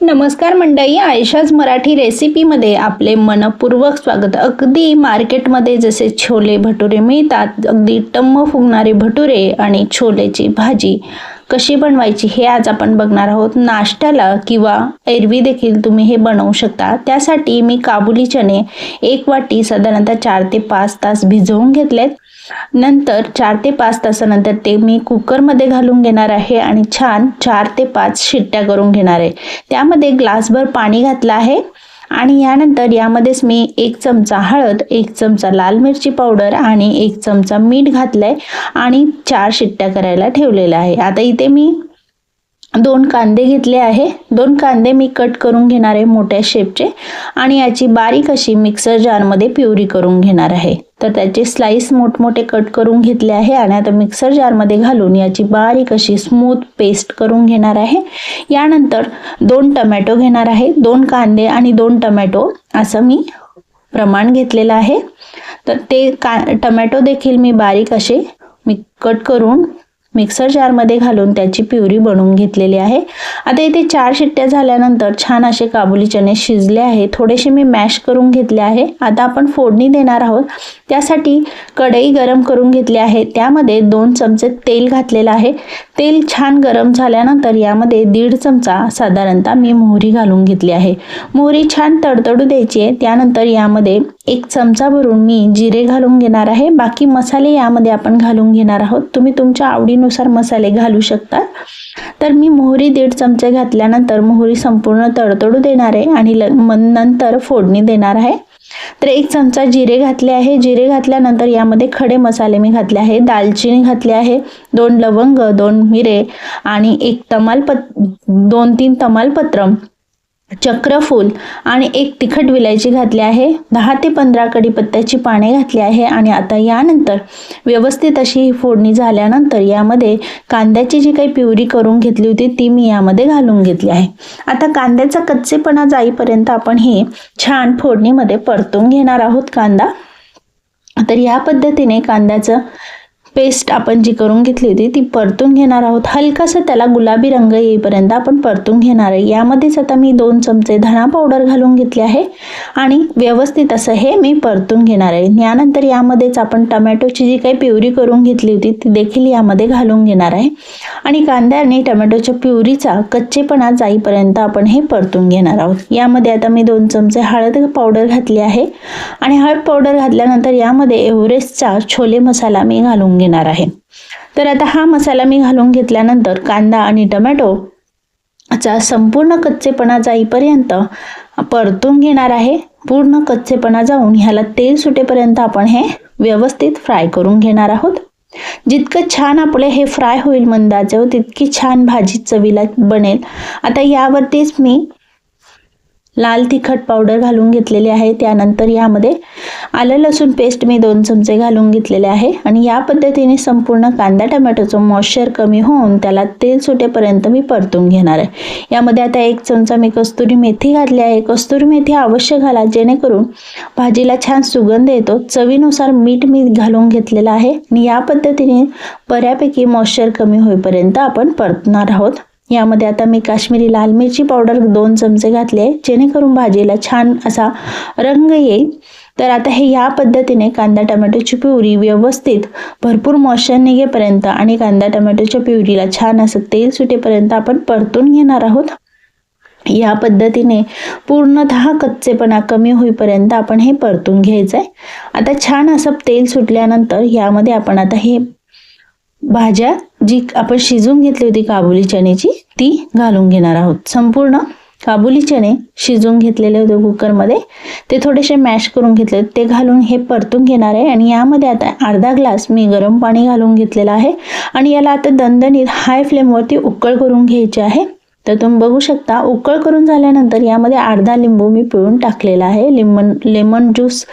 नमस्कार मंडळी आयशाज मराठी रेसिपीमध्ये आपले मनपूर्वक स्वागत. अगदी मार्केटमध्ये जसे छोले भटुरे मिळतात अगदी टम्म फुगणारे भटुरे आणि छोलेची भाजी कशी बनवायची हे आज आपण बघणार आहोत. नाश्त्याला किंवा एरवी देखील तुम्ही हे बनवू शकता. त्यासाठी मी काबुली चणे एक वाटी साधारणतः चार ते पाच तास भिजवून घेतलेत. नंतर चार ते पाच तासानंतर ते मी कुकरमध्ये घालून घेणार आहे आणि छान चार ते पाच शिट्ट्या करून घेणार आहे. त्यामध्ये ग्लासभर पाणी घातलं आहे आणि यानंतर यामध्येच मी एक चमचा हळद एक चमचा लाल मिरची पावडर आणि एक चमचा मीठ घातलंय आणि चार शिट्ट्या करायला ठेवलेल्या आहे. आता इथे मी दोन कांदे घेतले आहे. दोन कांदे मी कट करून घेणार आहे मोठ्या शेपचे आणि याची बारीक अशी मिक्सर जारमध्ये प्युरी करून घेणार आहे. तर त्याचे स्लाईस मोठमोठे कट करून घेतले आहे आणि आता मिक्सर जारमध्ये घालून याची बारीक अशी स्मूथ पेस्ट करून घेणार आहे. यानंतर दोन टमॅटो घेणार आहे दोन कांदे आणि दोन टमॅटो असं मी प्रमाण घेतलेलं आहे. तर ते का टमॅटो देखील मी बारीक असे मी कट करून मिक्सर जारमध्ये घालून त्याची प्युरी बनवून घेतलेली आहे. आता इथे चार शिट्ट्या झाल्यानंतर छान असे काबुली चणे शिजले आहे थोडेसे मी मॅश करून घेतले आहे. आता आपण फोडणी देणार आहोत. त्यासाठी कढई गरम करून घेतली आहे. त्यामध्ये दोन चमचे तेल घातलेलं आहे. तेल छान गरम झाल्यानंतर यामध्ये दीड चमचा साधारणतः मी मोहरी घालून घेतली आहे. मोहरी छान तडतडू द्यायची आहे. त्यानंतर यामध्ये एक चमचा भरून मी जिरे घालून घेणार आहे. बाकी मसाले यामध्ये आपण घालून घेणार आहोत. तुम्ही तुमच्या आवडीनुसार मसाले घालू शकतात तर मी मोहरी दीड चमचे घातल्यानंतर मोहरी संपूर्ण तडतडू देणार आहे आणि नंतर फोडणी देणार आहे. तर एक चमचा जिरे घातले आहे. जिरे घातल्यानंतर यामध्ये खडे मसाले मी घातले आहे. दालचिनी घातली आहे. दोन लवंग दोन मिरे आणि एक तमालपत दोन तीन तमालपत्र. चक्रफूल आणि एक तिखट विलायची घातली आहे. दहा ते पंधरा कडीपत्त्याची पाने घातली आहे आणि आता यानंतर व्यवस्थित अशी ही फोडणी झाल्यानंतर यामध्ये कांद्याची जी काही प्युरी करून घेतली होती ती मी यामध्ये घालून घेतली आहे. आता कांद्याचा कच्चेपणा जाईपर्यंत आपण हे छान फोडणीमध्ये परतून घेणार आहोत कांदा. तर या पद्धतीने कांद्याचं पेस्ट आपण जी करून घेतली होती ती परतून घेणार आहोत. हलकासा त्याला गुलाबी रंग येईपर्यंत आपण परतून घेणार आहे. यामध्येच आता मी दोन चमचे धणा पावडर घालून घेतले आहे आणि व्यवस्थित असं हे मी परतून घेणार आहे. यानंतर यामध्येच आपण टमॅटोची जी काही प्युरी करून घेतली होती ती देखील यामध्ये घालून घेणार आहे. आणि कांद्याने आणि टमॅटोच्या प्युरीचा कच्चेपणा जाईपर्यंत आपण हे परतून घेणार आहोत. यामध्ये आता मी दोन चमचे हळद पावडर घातली आहे. आणि हळद पावडर घातल्यानंतर यामध्ये एव्हरेस्टचा छोले मसाला मी घालून घेणार आहे. तर आता हा मसाला मी घालून घेतल्यानंतर कांदा आणि टमॅटो चा संपूर्ण कच्चेपणा जाईपर्यंत परतून घेणार आहे. पूर्ण कच्चेपणा जाऊन ह्याला तेल सुटेपर्यंत आपण हे व्यवस्थित फ्राय करून घेणार आहोत. जितकं छान आपले हे फ्राय होईल मंदाचं तितकी छान भाजी चवीला बनेल. आता यावरतीच मी लाल तिखट पावडर घालून घेतलेली आहे. त्यानंतर यामध्ये आलं लसूण पेस्ट मी दोन चमचे घालून घेतलेले आहे. आणि या पद्धतीने संपूर्ण कांदा टमॅटोचं मॉइश्चर कमी होऊन त्याला तेल सुटेपर्यंत मी परतून घेणार आहे. यामध्ये आता एक चमचा मी कस्तुरी मेथी घातली आहे. कस्तुरी मेथी अवश्य घाला जेणेकरून भाजीला छान सुगंध येतो. चवीनुसार मीठ मी घालून घेतलेलं आहे. आणि या पद्धतीने बऱ्यापैकी मॉइश्चर कमी होईपर्यंत आपण परतणार आहोत. यामध्ये आता मी काश्मीरी लाल मिरची पावडर दोन चमचे घातले जेणेकरून भाजीला छान असा रंग येईल. तर आता हे या पद्धतीने कांदा टमॅटोची प्युरी व्यवस्थित भरपूर मॉइश्चर निघेपर्यंत आणि कांदा टमॅटोच्या प्युरीला छान असं तेल सुटेपर्यंत आपण परतून घेणार आहोत. या पद्धतीने पूर्णतः कच्चेपणा कमी होईपर्यंत आपण हे परतून घ्यायचं आहे आता छान असं तेल सुटल्यानंतर यामध्ये आपण आता हे भाज्या जी आपण शिजून घेतली होती काबुली चण्याची ती घालून घेणार आहोत. संपूर्ण काबुली चणे शिजून घेतलेले होते कुकरमध्ये. ते थोडेसे मॅश करून घेतले. ते घालून हे परतून घेणार आहे आणि यामध्ये आता अर्धा ग्लास मी गरम पाणी घालून घेतलेलं आहे. आणि याला आता दणदणीत हाय फ्लेमवरती उकळ करून घ्यायचे आहे. तर तुम्ही बघू शकता उकळ करून झाल्यानंतर यामध्ये अर्धा लिंबू मी पिळून टाकलेला आहे. लिमन लेमन ज्यूस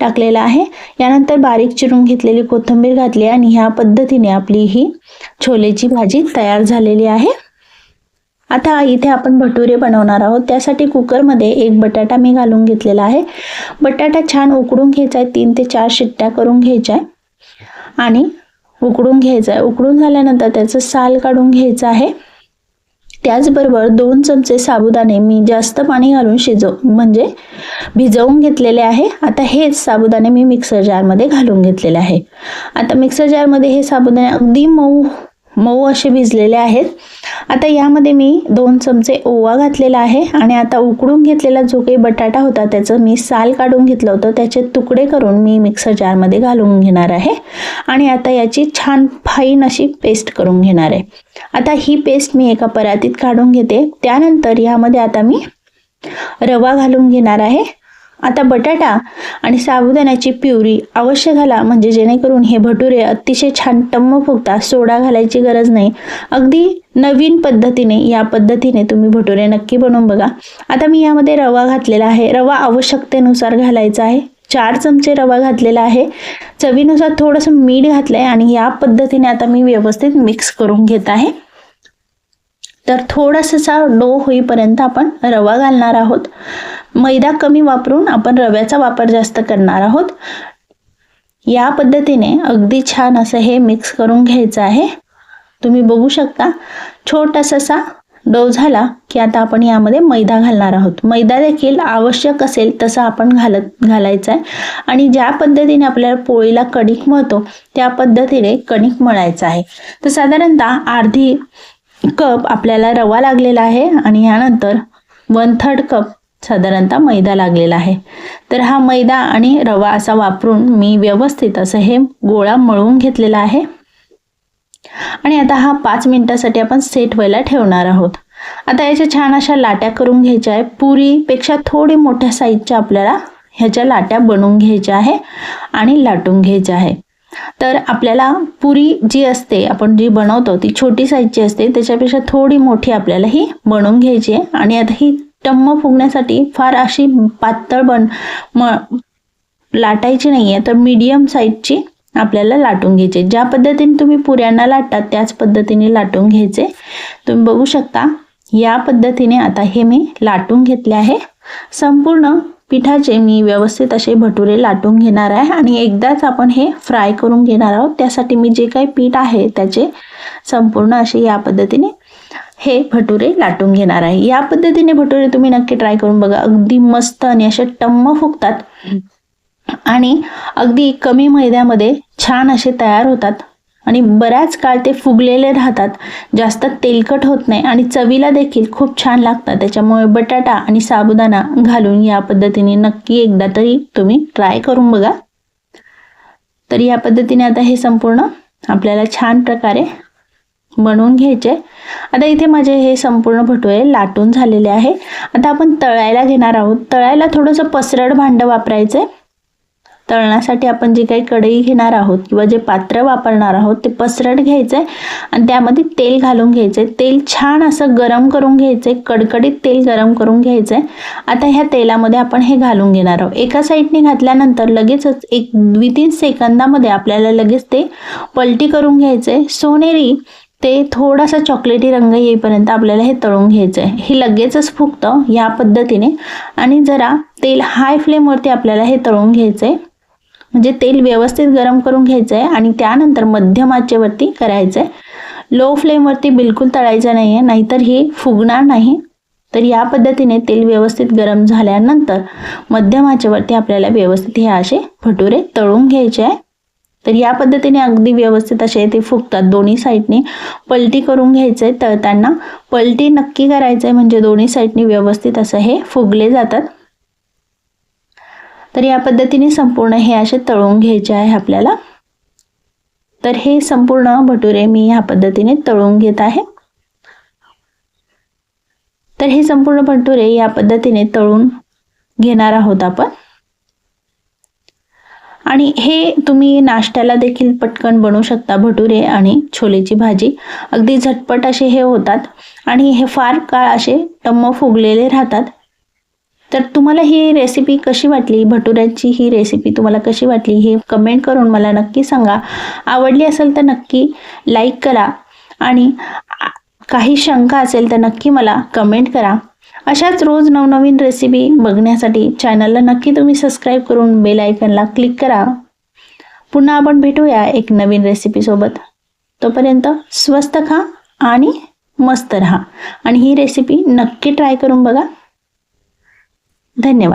टाकलेला आहे. यानंतर बारीक चिरून घेतलेली कोथिंबीर घातली आणि ह्या पद्धतीने आपली ही छोलेची भाजी तयार झालेली आहे. आता इथे आपण भटुरे बनवणार आहोत. त्यासाठी कुकरमध्ये एक बटाटा मी घालून घेतलेला आहे. बटाटा छान उकडून घ्यायचा आहे. तीन ते चार शिट्ट्या करून घ्यायच्या आहे. आणि उकडून घ्यायचा आहे. उकडून झाल्यानंतर त्याचं साल काढून घ्यायचं आहे. त्याचबरोबर दोन चमचे साबुदाणे मी जास्त पाणी घालून शिजव म्हणजे भिजवून घेतलेले आहे. आता हेच साबुदाणे मी मिक्सर जारमध्ये घालून घेतलेले आहे. आता मिक्सर जारमध्ये हे साबुदाणे अगदी मऊ मऊ असे भिजलेले आहेत. आता यामध्ये मी दोन चमचे ओवा घातलेला आहे आणि आता उकडून घेतलेला जो काही बटाटा होता त्याचं मी साल काढून घेतलं होतं. त्याचे तुकडे करून मी मिक्सर जारमध्ये घालून घेणार आहे आणि आता याची छान फाईन अशी पेस्ट करून घेणार आहे. आता ही पेस्ट मी एका परातीत काढून घेते. त्यानंतर यामध्ये आता मी रवा घालून घेणार आहे. आता बटाटा आणि साबुदाण्याची प्युरी अवश्य घाला म्हणजे जेणेकरून हे भटुरे अतिशय छान टम्म फुगता सोडा घालायची गरज नाही. अगदी नवीन पद्धतीने या पद्धतीने तुम्ही भटुरे नक्की बनवून बघा. आता मी यामध्ये रवा घातलेला आहे. रवा आवश्यकतेनुसार घालायचा आहे. चार चमचे रवा घातलेला आहे. चवीनुसार थोडंसं मीठ घातलं आहे आणि या पद्धतीने आता मी व्यवस्थित मिक्स करून घेत आहे. तर थोडासा डो होईपर्यंत आपण रवा घालणार आहोत. मैदा कमी वापरून आपण रव्याचा वापर जास्त करणार आहोत. या पद्धतीने अगदी छान असं हे मिक्स करून घ्यायचं आहे. तुम्ही बघू शकता छोटासा डो झाला की आता आपण यामध्ये मैदा घालणार आहोत. मैदा देखील आवश्यक असेल तसा आपण घालत घालायचा आहे. आणि ज्या पद्धतीने आपल्याला पोळीला कणिक मळतो त्या पद्धतीने कणिक मळायचं आहे. तर साधारणतः अर्धी कप आपल्याला रवा लागलेला आहे आणि यानंतर वन थर्ड कप साधारणतः मैदा लागलेला आहे. तर हा मैदा आणि रवा असा वापरून मी व्यवस्थित असं हे गोळा मळवून घेतलेला आहे. आणि आता हा पाच मिनिटासाठी आपण सेट व्हायला ठेवणार आहोत. आता याच्या छान अशा लाट्या करून घ्यायच्या आहे पुरीपेक्षा थोडी मोठ्या साईजच्या आपल्याला ह्याच्या लाट्या बनवून घ्यायच्या आहे आणि लाटून घ्यायच्या आहे. तर आपल्याला पुरी जी असते आपण जी बनवतो ती छोटी साईजची असते त्याच्यापेक्षा थोडी मोठी आपल्याला ही बनवून घ्यायची आहे. आणि आता ही टम्म फुगण्यासाठी फार अशी पातळ बन म लाटायची नाही आहे तर मीडियम साईजची आपल्याला लाटून घ्यायचे. ज्या पद्धतीने तुम्ही पुऱ्यांना लाटतात त्याच पद्धतीने लाटून घ्यायचे. तुम्ही बघू शकता या पद्धतीने आता हे मी लाटून घेतले आहे. संपूर्ण पिठाचे मी व्यवस्थित असे भटुरे लाटून घेणार आहे आणि एकदाच आपण हे फ्राय करून घेणार आहोत. त्यासाठी मी जे काही पीठ आहे त्याचे संपूर्ण असे या पद्धतीने हे भटुरे लाटून घेणार आहे. या पद्धतीने भटुरे तुम्ही नक्की ट्राय करून बघा. अगदी मस्त आणि असे टम्म फुगतात. आणि अगदी कमी मैद्यामध्ये छान असे तयार होतात. आणि बऱ्याच काळ ते फुगलेले राहतात. जास्त तेलकट होत नाही आणि चवीला देखील खूप छान लागतात. त्याच्यामुळे बटाटा आणि साबुदाणा घालून या पद्धतीने नक्की एकदा तरी तुम्ही ट्राय करून बघा. तर या पद्धतीने आता हे संपूर्ण आपल्याला छान प्रकारे बनवून घ्यायचे. आता इथे माझे हे संपूर्ण भटुळे लाटून झालेले आहे. आता आपण तळायला घेणार आहोत. तळायला थोडंसं पसरड भांडं वापरायचं. आहे तळण्यासाठी आपण जे काही कढई घेणार आहोत किंवा जे पात्र वापरणार आहोत ते पसरट घ्यायचं आहे आणि त्यामध्ये तेल घालून घ्यायचं. आहे तेल छान असं गरम करून घ्यायचं आहे कडकडीत तेल गरम करून घ्यायचं. आहे आता ह्या तेलामध्ये आपण हे घालून घेणार आहोत. एका साईडने घातल्यानंतर लगेचच एक द्वितीन सेकंदामध्ये आपल्याला लगेच ते पलटी करून घ्यायचं. आहे सोनेरी ते थोडासा चॉकलेटी रंग येईपर्यंत आपल्याला हे तळून घ्यायचं आहे हे लगेचच फुगतं या पद्धतीने. आणि जरा तेल हाय फ्लेमवरती आपल्याला हे तळून घ्यायचं आहे म्हणजे तेल व्यवस्थित गरम करून घ्यायचं आहे आणि त्यानंतर मध्यम आचेवरती करायचं आहे लो फ्लेमवरती बिलकुल तळायचं नाही आहे नाहीतर हे फुगणार नाही. तर या पद्धतीने तेल व्यवस्थित गरम झाल्यानंतर मध्यम आचेवरती आपल्याला व्यवस्थित हे असे भटुरे तळून घ्यायचे आहे. तर या पद्धतीने अगदी व्यवस्थित असे ते फुगतात दोन्ही साईडने. पलटी करून घ्यायचं आहे तळताना पलटी नक्की करायचं आहे म्हणजे दोन्ही साईडने व्यवस्थित असं हे फुगले जातात. तर या पद्धतीने संपूर्ण हे असे तळून घ्यायचे आहे आपल्याला. तर हे संपूर्ण भटुरे मी ह्या पद्धतीने तळून घेत आहे. तर हे संपूर्ण भटुरे या पद्धतीने तळून घेणार आहोत आपण. आणि हे तुम्ही नाश्त्याला देखील पटकन बनवू शकता भटुरे आणि छोलेची भाजी. अगदी झटपट असे हे होतात आणि हे फार काळ असे टम्म फुगलेले राहतात. तर तुम्हाला ही रेसिपी कशी वाटली? भटुऱ्याची ही रेसिपी तुम्हाला कशी वाटली? हे कमेंट करून मला नक्की सांगा. आवडली असेल तर नक्की लाईक करा आणि काही शंका असेल तर नक्की मला कमेंट करा. अशाच रोज नवनवीन रेसिपी बघण्यासाठी चॅनलला नक्की तुम्ही सबस्क्राईब करून बेल आयकनला क्लिक करा. पुन्हा आपण भेटूया एक नवीन रेसिपीसोबत तोपर्यंत स्वस्त खा आणि मस्त राहा. आणि ही रेसिपी नक्की ट्राय करून बघा. धन्यवाद.